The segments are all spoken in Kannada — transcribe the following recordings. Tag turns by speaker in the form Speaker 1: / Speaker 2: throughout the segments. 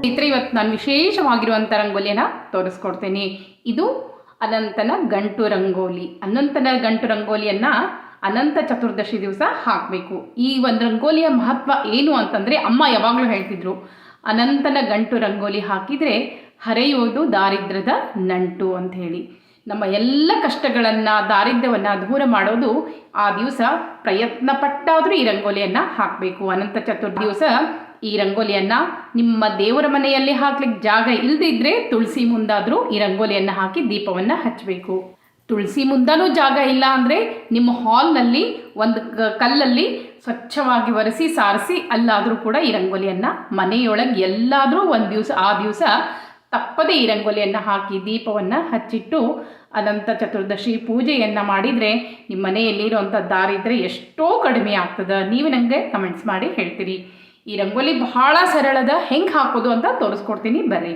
Speaker 1: ಸ್ನೇಹಿತರೆ ಇವತ್ತು ನಾನು ವಿಶೇಷವಾಗಿರುವಂಥ ರಂಗೋಲಿಯನ್ನು ತೋರಿಸ್ಕೊಡ್ತೀನಿ. ಇದು ಅನಂತನ ಗಂಟು ರಂಗೋಲಿ. ಅನಂತನ ಗಂಟು ರಂಗೋಲಿಯನ್ನು ಅನಂತ ಚತುರ್ದಶಿ ದಿವಸ ಹಾಕಬೇಕು. ಈ ಒಂದು ರಂಗೋಲಿಯ ಮಹತ್ವ ಏನು ಅಂತಂದರೆ ಅಮ್ಮ ಯಾವಾಗಲೂ ಹೇಳ್ತಿದ್ರು, ಅನಂತನ ಗಂಟು ರಂಗೋಲಿ ಹಾಕಿದರೆ ಹರೆಯುವುದು ದಾರಿದ್ರ್ಯದ ನಂಟು ಅಂತ ಹೇಳಿ. ನಮ್ಮ ಎಲ್ಲ ಕಷ್ಟಗಳನ್ನು, ದಾರಿದ್ರ್ಯವನ್ನು ದೂರ ಮಾಡೋದು ಆ ದಿವಸ ಪ್ರಯತ್ನ ಪಟ್ಟಾದರೂ ಈ ರಂಗೋಲಿಯನ್ನು ಹಾಕಬೇಕು. ಅನಂತ ಚತುರ್ ದಿವಸ ಈ ರಂಗೋಲಿಯನ್ನು ನಿಮ್ಮ ದೇವರ ಮನೆಯಲ್ಲಿ ಹಾಕ್ಲಿಕ್ಕೆ ಜಾಗ ಇಲ್ಲದಿದ್ದರೆ ತುಳಸಿ ಮುಂದಾದರೂ ಈ ರಂಗೋಲಿಯನ್ನು ಹಾಕಿ ದೀಪವನ್ನು ಹಚ್ಚಬೇಕು ತುಳಸಿ ಮುಂದನೂ ಜಾಗ ಇಲ್ಲ ಅಂದರೆ ನಿಮ್ಮ ಹಾಲ್ನಲ್ಲಿ ಒಂದು ಕಲ್ಲಲ್ಲಿ ಸ್ವಚ್ಛವಾಗಿ ಒರೆಸಿ ಸಾರಿಸಿ ಅಲ್ಲಾದರೂ ಕೂಡ ಈ ರಂಗೋಲಿಯನ್ನು ಮನೆಯೊಳಗೆ ಎಲ್ಲಾದರೂ ಒಂದು ದಿವಸ, ಆ ದಿವಸ ತಪ್ಪದೇ ಈ ರಂಗೋಲಿಯನ್ನು ಹಾಕಿ ದೀಪವನ್ನು ಹಚ್ಚಿಟ್ಟು ಅನಂತ ಚತುರ್ದಶಿ ಪೂಜೆಯನ್ನು ಮಾಡಿದರೆ ನಿಮ್ಮ ಮನೆಯಲ್ಲಿರುವಂಥ ದಾರಿದ್ರೆ ಎಷ್ಟೋ ಕಡಿಮೆ ಆಗ್ತದೆ. ನೀವು ನನಗೆ ಕಮೆಂಟ್ಸ್ ಮಾಡಿ ಹೇಳ್ತೀರಿ. ಈ ರಂಗೋಲಿ ಬಹಳ ಸರಳದ ಹೆಂಗೆ ಹಾಕೋದು ಅಂತ ತೋರಿಸ್ಕೊಡ್ತೀನಿ ಬರ್ರಿ.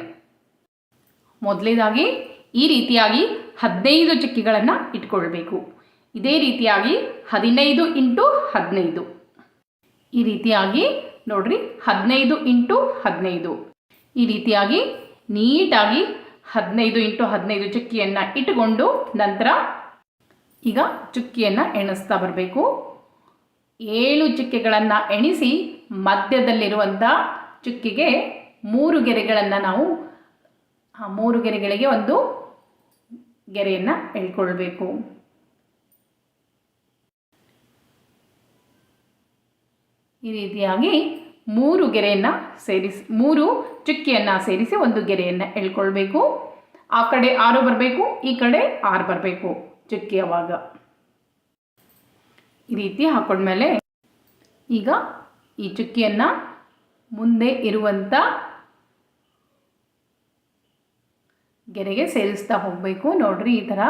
Speaker 1: ಮೊದಲೇದಾಗಿ ಈ ರೀತಿಯಾಗಿ ಹದಿನೈದು ಚುಕ್ಕಿಗಳನ್ನು ಇಟ್ಕೊಳ್ಬೇಕು. ಇದೇ ರೀತಿಯಾಗಿ ಹದಿನೈದು ಇಂಟು ಹದಿನೈದು. ಈ ರೀತಿಯಾಗಿ ನೋಡ್ರಿ ಹದಿನೈದು ಇಂಟು ಹದಿನೈದು. ಈ ರೀತಿಯಾಗಿ ನೀಟಾಗಿ ಹದಿನೈದು ಇಂಟು ಹದಿನೈದು ಚುಕ್ಕಿಯನ್ನು ಇಟ್ಟುಕೊಂಡು ನಂತರ ಈಗ ಚುಕ್ಕಿಯನ್ನು ಎಣಿಸ್ತಾ ಬರಬೇಕು. ಏಳು ಚುಕ್ಕೆಗಳನ್ನು ಎಣಿಸಿ ಮಧ್ಯದಲ್ಲಿರುವಂಥ ಚುಕ್ಕಿಗೆ ಮೂರು ಗೆರೆಗಳನ್ನು ನಾವು, ಆ ಮೂರು ಗೆರೆಗಳಿಗೆ ಒಂದು ಗೆರೆಯನ್ನು ಎಳ್ಕೊಳ್ಬೇಕು ಈ ರೀತಿಯಾಗಿ ಮೂರು ಗೆರೆಯನ್ನು ಸೇರಿಸಿ, ಮೂರು ಚುಕ್ಕಿಯನ್ನು ಸೇರಿಸಿ ಒಂದು ಗೆರೆಯನ್ನು ಎಳ್ಕೊಳ್ಬೇಕು ಆ ಕಡೆ ಆರು ಬರಬೇಕು, ಈ ಕಡೆ ಆರು ಬರಬೇಕು ಚುಕ್ಕಿಯವಾಗ ಈ ರೀತಿ ಹಾಕೊಂಡ್ಮೇಲೆ ಈಗ ಈ ಚುಕ್ಕಿಯನ್ನು ಮುಂದೆ ಇರುವಂಥ ಗೆರೆಗೆ ಸೇರಿಸ್ತಾ ಹೋಗಬೇಕು. ನೋಡ್ರಿ ಈ ಥರ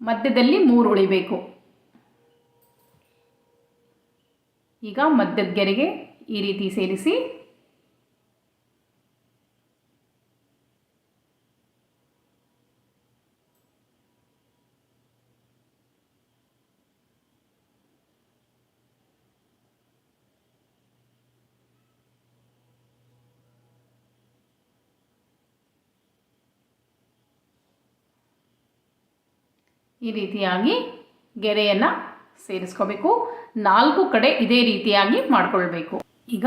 Speaker 1: ಮಧ್ಯದಲ್ಲಿ ಮೂರು ಉಳಿಬೇಕು. ಈಗ ಮಧ್ಯದ ಗೆರೆಗೆ ಈ ರೀತಿ ಸೇರಿಸಿ ಈ ರೀತಿಯಾಗಿ ಗೆರೆಯನ್ನು ಸೇರಿಸ್ಕೋಬೇಕು. ನಾಲ್ಕು ಕಡೆ ಇದೇ ರೀತಿಯಾಗಿ ಮಾಡಿಕೊಳ್ಬೇಕು. ಈಗ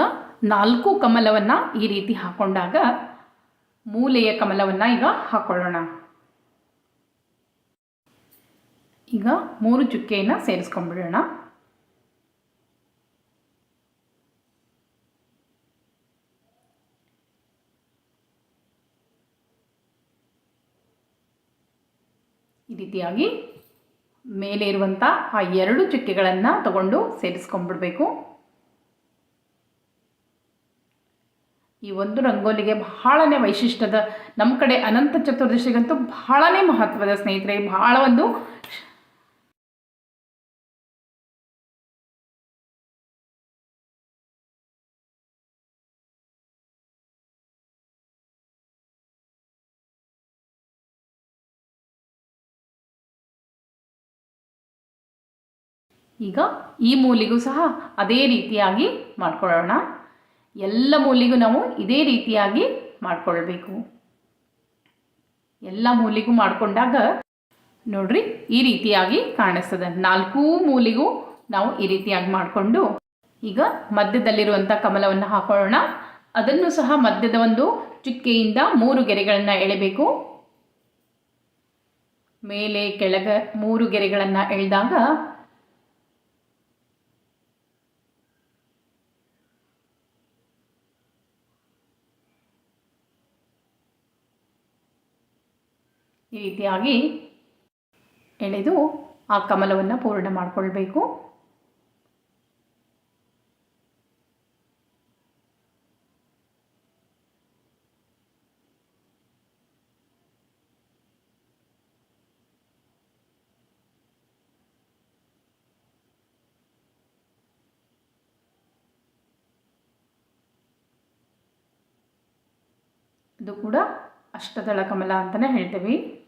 Speaker 1: ನಾಲ್ಕು ಕಮಲವನ್ನು ಈ ರೀತಿ ಹಾಕೊಂಡಾಗ ಮೂಲೆಯ ಕಮಲವನ್ನು ಈಗ ಹಾಕೊಳ್ಳೋಣ. ಈಗ ಮೂರು ಚುಕ್ಕೆಯನ್ನು ಸೇರಿಸ್ಕೊಂಡ್ಬಿಡೋಣ ಈ ರೀತಿಯಾಗಿ ಮೇಲೆ ಇರುವಂಥ ಆ ಎರಡು ಚುಕ್ಕೆಗಳನ್ನು ತಗೊಂಡು ಸೇರಿಸ್ಕೊಂಡ್ಬಿಡ್ಬೇಕು. ಈ ಒಂದು ರಂಗೋಲಿಗೆ ಬಹಳನೇ ವೈಶಿಷ್ಟ್ಯದ ನಮ್ಮ ಕಡೆ ಅನಂತ ಚತುರ್ದಶಿಗಂತೂ ಬಹಳನೇ ಮಹತ್ವದ ಸ್ನೇಹಿತರೆ, ಬಹಳ ಒಂದು ಈಗ ಈ ಮೂಲಿಗೂ ಸಹ ಅದೇ ರೀತಿಯಾಗಿ ಮಾಡ್ಕೊಳ್ಳೋಣ. ಎಲ್ಲ ಮೂಲಿಗೂ ನಾವು ಇದೇ ರೀತಿಯಾಗಿ ಮಾಡ್ಕೊಳ್ಬೇಕು. ಎಲ್ಲ ಮೂಲಿಗೂ ಮಾಡಿಕೊಂಡಾಗ ನೋಡ್ರಿ ಈ ರೀತಿಯಾಗಿ ಕಾಣಿಸ್ತದೆ. ನಾಲ್ಕೂ ಮೂಲಿಗೂ ನಾವು ಈ ರೀತಿಯಾಗಿ ಮಾಡಿಕೊಂಡು ಈಗ ಮಧ್ಯದಲ್ಲಿರುವಂಥ ಕಮಲವನ್ನು ಹಾಕೊಳ್ಳೋಣ. ಅದನ್ನು ಸಹ ಮಧ್ಯದ ಒಂದು ಚುಕ್ಕೆಯಿಂದ ಮೂರು ಗೆರೆಗಳನ್ನು ಎಳೆಬೇಕು. ಮೇಲೆ, ಕೆಳಗೆ ಮೂರು ಗೆರೆಗಳನ್ನು ಎಳೆದಾಗ ಈ ರೀತಿಯಾಗಿ ಎಳೆದು ಆ ಕಮಲವನ್ನು ಪೂರ್ಣ ಮಾಡಿಕೊಳ್ಬೇಕು. ಇದು ಕೂಡ ಅಷ್ಟದಳ ಕಮಲ ಅಂತಲೇ ಹೇಳ್ತೇವೆ.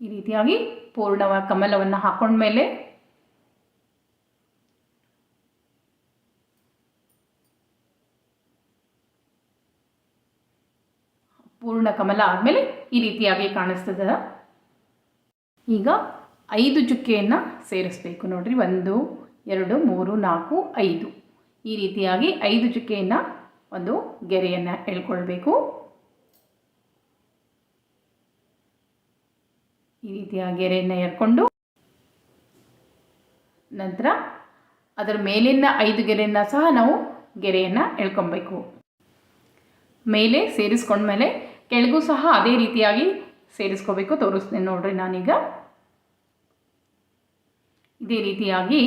Speaker 1: ಈ ರೀತಿಯಾಗಿ ಪೂರ್ಣವ ಕಮಲವನ್ನು ಹಾಕೊಂಡ್ಮೇಲೆ ಪೂರ್ಣ ಕಮಲ ಆದಮೇಲೆ ಈ ರೀತಿಯಾಗಿ ಕಾಣಿಸ್ತದ. ಈಗ ಐದು ಚುಕ್ಕೆಯನ್ನು ಸೇರಿಸ್ಬೇಕು ನೋಡ್ರಿ. ಒಂದು, ಎರಡು, ಮೂರು, ನಾಲ್ಕು, ಐದು. ಈ ರೀತಿಯಾಗಿ ಐದು ಚುಕ್ಕೆಯನ್ನು ಒಂದು ಗೆರೆಯನ್ನು ಎಳ್ಕೊಳ್ಬೇಕು. ಈ ರೀತಿಯ ಗೆರೆಯನ್ನು ಎಳ್ಕೊಂಡು ನಂತರ ಅದರ ಮೇಲಿನ ಐದು ಗೆರೆಯನ್ನು ಸಹ ನಾವು ಗೆರೆಯನ್ನು ಎಳ್ಕೊಬೇಕು. ಮೇಲೆ ಸೇರಿಸ್ಕೊಂಡ್ಮೇಲೆ ಕೆಳಗೂ ಸಹ ಅದೇ ರೀತಿಯಾಗಿ ಸೇರಿಸ್ಕೋಬೇಕು. ತೋರಿಸ್ತೀನಿ ನೋಡ್ರಿ ನಾನೀಗ. ಇದೇ ರೀತಿಯಾಗಿ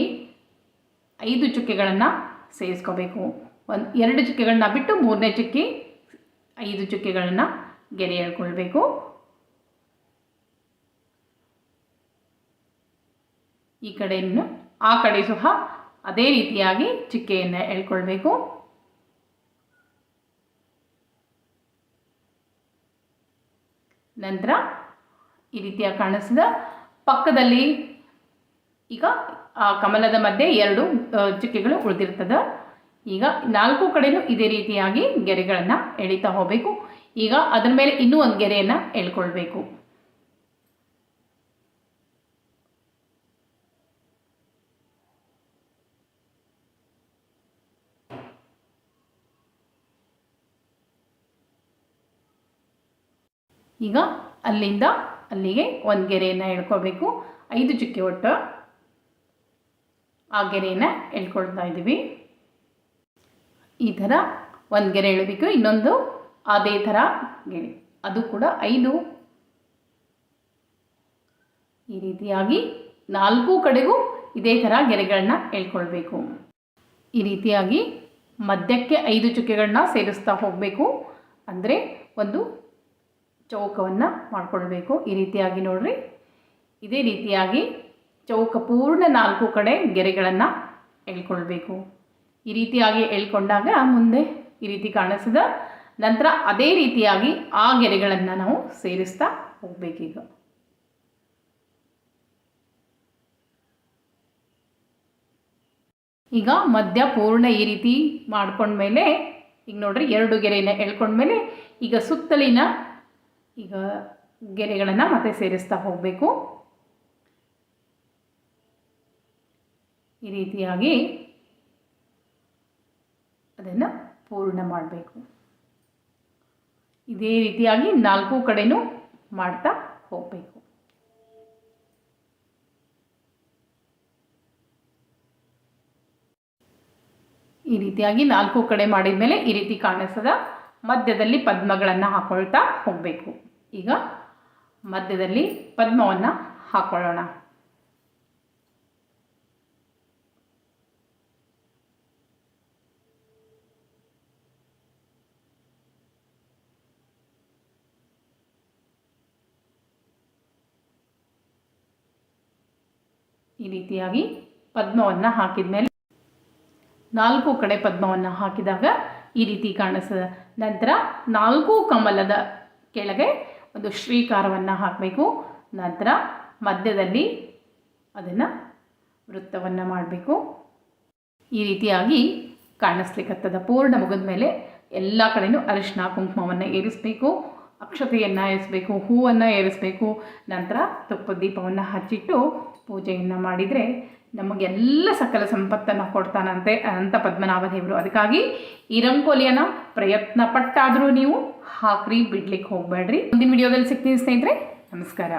Speaker 1: ಐದು ಚುಕ್ಕೆಗಳನ್ನು ಸೇರಿಸ್ಕೋಬೇಕು. ಒಂದು ಎರಡು ಚುಕ್ಕೆಗಳನ್ನ ಬಿಟ್ಟು ಮೂರನೇ ಚುಕ್ಕಿ ಐದು ಚುಕ್ಕೆಗಳನ್ನು ಗೆರೆ ಎಳ್ಕೊಳ್ಬೇಕು. ಈ ಕಡೆಯನ್ನು, ಆ ಕಡೆ ಸಹ ಅದೇ ರೀತಿಯಾಗಿ ಚಿಕ್ಕೆಯನ್ನು ಎಳ್ಕೊಳ್ಬೇಕು. ನಂತರ ಈ ರೀತಿಯಾಗಿ ಕಾಣಿಸಿದ ಪಕ್ಕದಲ್ಲಿ ಈಗ, ಆ ಕಮಲದ ಮಧ್ಯೆ ಎರಡು ಚಿಕ್ಕೆಗಳು ಉಳಿದಿರ್ತದೆ. ಈಗ ನಾಲ್ಕು ಕಡೆಯೂ ಇದೇ ರೀತಿಯಾಗಿ ಗೆರೆಗಳನ್ನು ಎಳಿತಾ ಹೋಗಬೇಕು. ಈಗ ಅದರ ಮೇಲೆ ಇನ್ನೂ ಒಂದು ಗೆರೆಯನ್ನು ಎಳ್ಕೊಳ್ಬೇಕು. ಈಗ ಅಲ್ಲಿಂದ ಅಲ್ಲಿಗೆ ಒಂದು ಗೆರೆಯನ್ನು ಎಳ್ಕೊಬೇಕು ಐದು ಚುಕ್ಕೆ ಒಟ್ಟು ಆ ಗೆರೆಯನ್ನು ಎಳ್ಕೊಳ್ತಾ ಇದ್ದೀವಿ. ಈ ಥರ ಒಂದು ಗೆರೆ ಎಳಬೇಕು, ಇನ್ನೊಂದು ಅದೇ ಥರ ಗೆರೆ. ಅದು ಕೂಡ ಐದು. ಈ ರೀತಿಯಾಗಿ ನಾಲ್ಕು ಕಡೆಗೂ ಇದೇ ಥರ ಗೆರೆಗಳನ್ನ ಎಳ್ಕೊಳ್ಬೇಕು. ಈ ರೀತಿಯಾಗಿ ಮಧ್ಯಕ್ಕೆ ಐದು ಚುಕ್ಕೆಗಳನ್ನ ಸೇರಿಸ್ತಾ ಹೋಗಬೇಕು. ಅಂದರೆ ಒಂದು ಚೌಕವನ್ನು ಮಾಡಿಕೊಳ್ಬೇಕು. ಈ ರೀತಿಯಾಗಿ ನೋಡ್ರಿ. ಇದೇ ರೀತಿಯಾಗಿ ಚೌಕ ಪೂರ್ಣ ನಾಲ್ಕು ಕಡೆ ಗೆರೆಗಳನ್ನು ಎಳ್ಕೊಳ್ಬೇಕು. ಈ ರೀತಿಯಾಗಿ ಎಳ್ಕೊಂಡಾಗ ಮುಂದೆ ಈ ರೀತಿ ಕಾಣಿಸಿದ ನಂತರ ಅದೇ ರೀತಿಯಾಗಿ ಆ ಗೆರೆಗಳನ್ನು ನಾವು ಸೇರಿಸ್ತಾ ಹೋಗ್ಬೇಕೀಗ. ಈಗ ಮಧ್ಯ ಪೂರ್ಣ ಈ ರೀತಿ ಮಾಡ್ಕೊಂಡ್ಮೇಲೆ, ಈಗ ನೋಡ್ರಿ ಎರಡು ಗೆರೆನ ಎಳ್ಕೊಂಡ್ಮೇಲೆ, ಈಗ ಸುತ್ತಲಿನ ಈಗ ಗೆರೆಗಳನ್ನು ಮತ್ತೆ ಸೇರಿಸ್ತಾ ಹೋಗಬೇಕು. ಈ ರೀತಿಯಾಗಿ ಅದನ್ನು ಪೂರ್ಣ ಮಾಡಬೇಕು. ಇದೇ ರೀತಿಯಾಗಿ ನಾಲ್ಕು ಕಡೆನೂ ಮಾಡ್ತಾ ಹೋಗಬೇಕು. ಈ ರೀತಿಯಾಗಿ ನಾಲ್ಕು ಕಡೆ ಮಾಡಿದ ಮೇಲೆ ಈ ರೀತಿ ಕಾಣಿಸ್ತದ. ಮಧ್ಯದಲ್ಲಿ ಪದ್ಮಗಳನ್ನು ಹಾಕೊಳ್ತಾ ಹೋಗಬೇಕು. ಈಗ ಮಧ್ಯದಲ್ಲಿ ಪದ್ಮವನ್ನು ಹಾಕೊಳ್ಳೋಣ. ಈ ರೀತಿಯಾಗಿ ಪದ್ಮವನ್ನು ಹಾಕಿದ ಮೇಲೆ ನಾಲ್ಕು ಕಡೆ ಪದ್ಮವನ್ನು ಹಾಕಿದಾಗ ಈ ರೀತಿ ಕಾಣಿಸ್ತದೆ. ನಂತರ ನಾಲ್ಕು ಕಮಲದ ಕೆಳಗೆ ಒಂದು ಶ್ರೀಕಾರವನ್ನು ಹಾಕಬೇಕು. ನಂತರ ಮಧ್ಯದಲ್ಲಿ ಅದನ್ನು ವೃತ್ತವನ್ನು ಮಾಡಬೇಕು. ಈ ರೀತಿಯಾಗಿ ಕಾಣಿಸ್ಲಿಕ್ಕತ್ತದ ಪೂರ್ಣ ಮುಗಿದ ಮೇಲೆ ಎಲ್ಲ ಕಡೆಯೂ ಅರಿಶಿನ ಕುಂಕುಮವನ್ನು ಏರಿಸಬೇಕು. ಅಕ್ಷತೆಯನ್ನು ಏರಿಸಬೇಕು, ಹೂವನ್ನು ಏರಿಸಬೇಕು. ನಂತರ ತುಪ್ಪದ ದೀಪವನ್ನು ಹಚ್ಚಿಟ್ಟು ಪೂಜೆಯನ್ನು ಮಾಡಿದರೆ ನಮಗೆಲ್ಲ ಸಕಲ ಸಂಪತ್ತನ್ನು ಕೊಡ್ತಾನಂತೆ ಅನಂತ ಪದ್ಮನಾಭ ದೇವರು ಅದಕ್ಕಾಗಿ ಈ ರಂಗೋಲಿಯನ್ನು ಪ್ರಯತ್ನ ಪಟ್ಟಾದರೂ ನೀವು ಹಾಕ್ರಿ, ಬಿಡ್ಲಿಕ್ಕೆ ಹೋಗಬೇಡ್ರಿ. ಮುಂದಿನ ವಿಡಿಯೋದಲ್ಲಿ ಸಿಗ್ತೀನಿ ಸ್ನೇಹಿತರೆ, ನಮಸ್ಕಾರ.